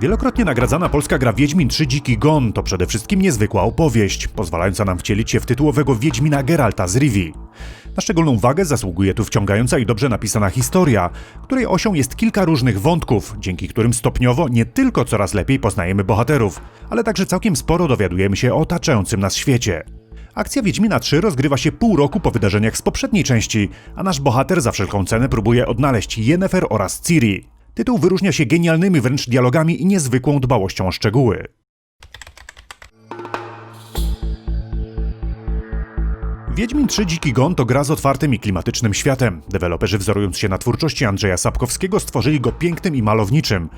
Wielokrotnie nagradzana polska gra Wiedźmin 3 Dziki Gon to przede wszystkim niezwykła opowieść, pozwalająca nam wcielić się w tytułowego Wiedźmina Geralta z Rivii. Na szczególną wagę zasługuje tu wciągająca i dobrze napisana historia, której osią jest kilka różnych wątków, dzięki którym stopniowo nie tylko coraz lepiej poznajemy bohaterów, ale także całkiem sporo dowiadujemy się o otaczającym nas świecie. Akcja Wiedźmina 3 rozgrywa się pół roku po wydarzeniach z poprzedniej części, a nasz bohater za wszelką cenę próbuje odnaleźć Yennefer oraz Ciri. Tytuł wyróżnia się genialnymi wręcz dialogami i niezwykłą dbałością o szczegóły. Wiedźmin 3 Dziki Gon to gra z otwartym i klimatycznym światem. Deweloperzy wzorując się na twórczości Andrzeja Sapkowskiego stworzyli go pięknym i malowniczym.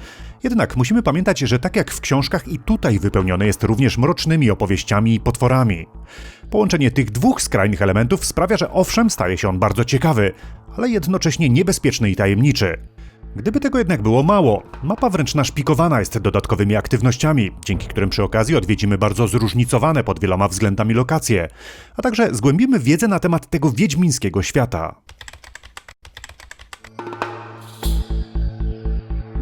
Jednak musimy pamiętać, że tak jak w książkach i tutaj wypełnione jest również mrocznymi opowieściami i potworami. Połączenie tych dwóch skrajnych elementów sprawia, że owszem staje się on bardzo ciekawy, ale jednocześnie niebezpieczny i tajemniczy. Gdyby tego jednak było mało, mapa wręcz naszpikowana jest dodatkowymi aktywnościami, dzięki którym przy okazji odwiedzimy bardzo zróżnicowane pod wieloma względami lokacje, a także zgłębimy wiedzę na temat tego wiedźmińskiego świata.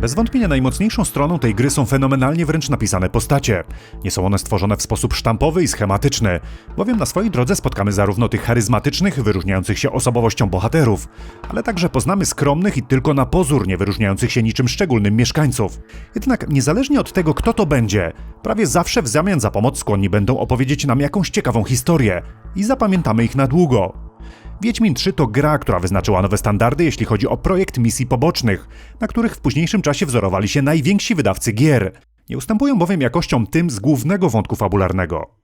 Bez wątpienia najmocniejszą stroną tej gry są fenomenalnie wręcz napisane postacie. Nie są one stworzone w sposób sztampowy i schematyczny, bowiem na swojej drodze spotkamy zarówno tych charyzmatycznych, wyróżniających się osobowością bohaterów, ale także poznamy skromnych i tylko na pozór nie wyróżniających się niczym szczególnym mieszkańców. Jednak niezależnie od tego, kto to będzie, prawie zawsze w zamian za pomoc skłonni będą opowiedzieć nam jakąś ciekawą historię i zapamiętamy ich na długo. Wiedźmin 3 to gra, która wyznaczyła nowe standardy, jeśli chodzi o projekt misji pobocznych, na których w późniejszym czasie wzorowali się najwięksi wydawcy gier. Nie ustępują bowiem jakością tym z głównego wątku fabularnego.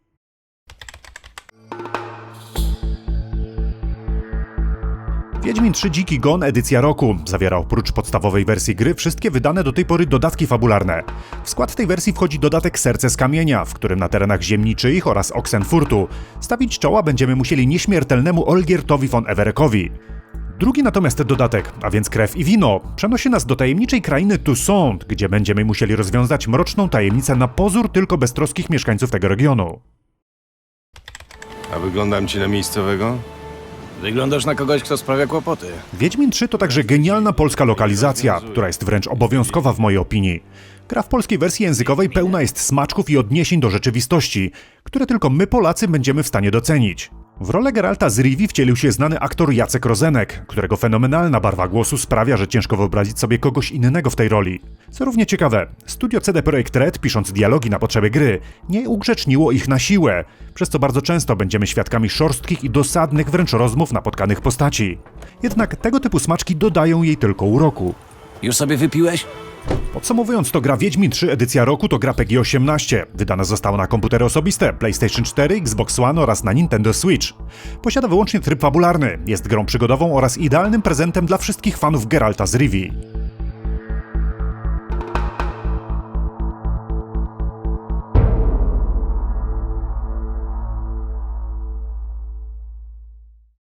Wiedźmin 3 Dziki Gon edycja roku zawiera oprócz podstawowej wersji gry wszystkie wydane do tej pory dodatki fabularne. W skład tej wersji wchodzi dodatek Serce z Kamienia, w którym na terenach Ziemniczyich oraz Oxenfurtu stawić czoła będziemy musieli nieśmiertelnemu Olgiertowi von Evereckowi. Drugi natomiast dodatek, a więc Krew i Wino, przenosi nas do tajemniczej krainy Toussaint, gdzie będziemy musieli rozwiązać mroczną tajemnicę na pozór tylko beztroskich mieszkańców tego regionu. A wyglądam ci na miejscowego? Wyglądasz na kogoś, kto sprawia kłopoty. Wiedźmin 3 to także genialna polska lokalizacja, która jest wręcz obowiązkowa w mojej opinii. Gra w polskiej wersji językowej pełna jest smaczków i odniesień do rzeczywistości, które tylko my Polacy będziemy w stanie docenić. W rolę Geralta z Rivi wcielił się znany aktor Jacek Rozenek, którego fenomenalna barwa głosu sprawia, że ciężko wyobrazić sobie kogoś innego w tej roli. Co równie ciekawe, studio CD Projekt Red, pisząc dialogi na potrzeby gry, nie ugrzeczniło ich na siłę, przez co bardzo często będziemy świadkami szorstkich i dosadnych wręcz rozmów napotkanych postaci. Jednak tego typu smaczki dodają jej tylko uroku. Już sobie wypiłeś? Podsumowując, to gra Wiedźmin 3 edycja roku to gra PG-18. Wydana została na komputery osobiste, PlayStation 4, Xbox One oraz na Nintendo Switch. Posiada wyłącznie tryb fabularny, jest grą przygodową oraz idealnym prezentem dla wszystkich fanów Geralta z Rivii.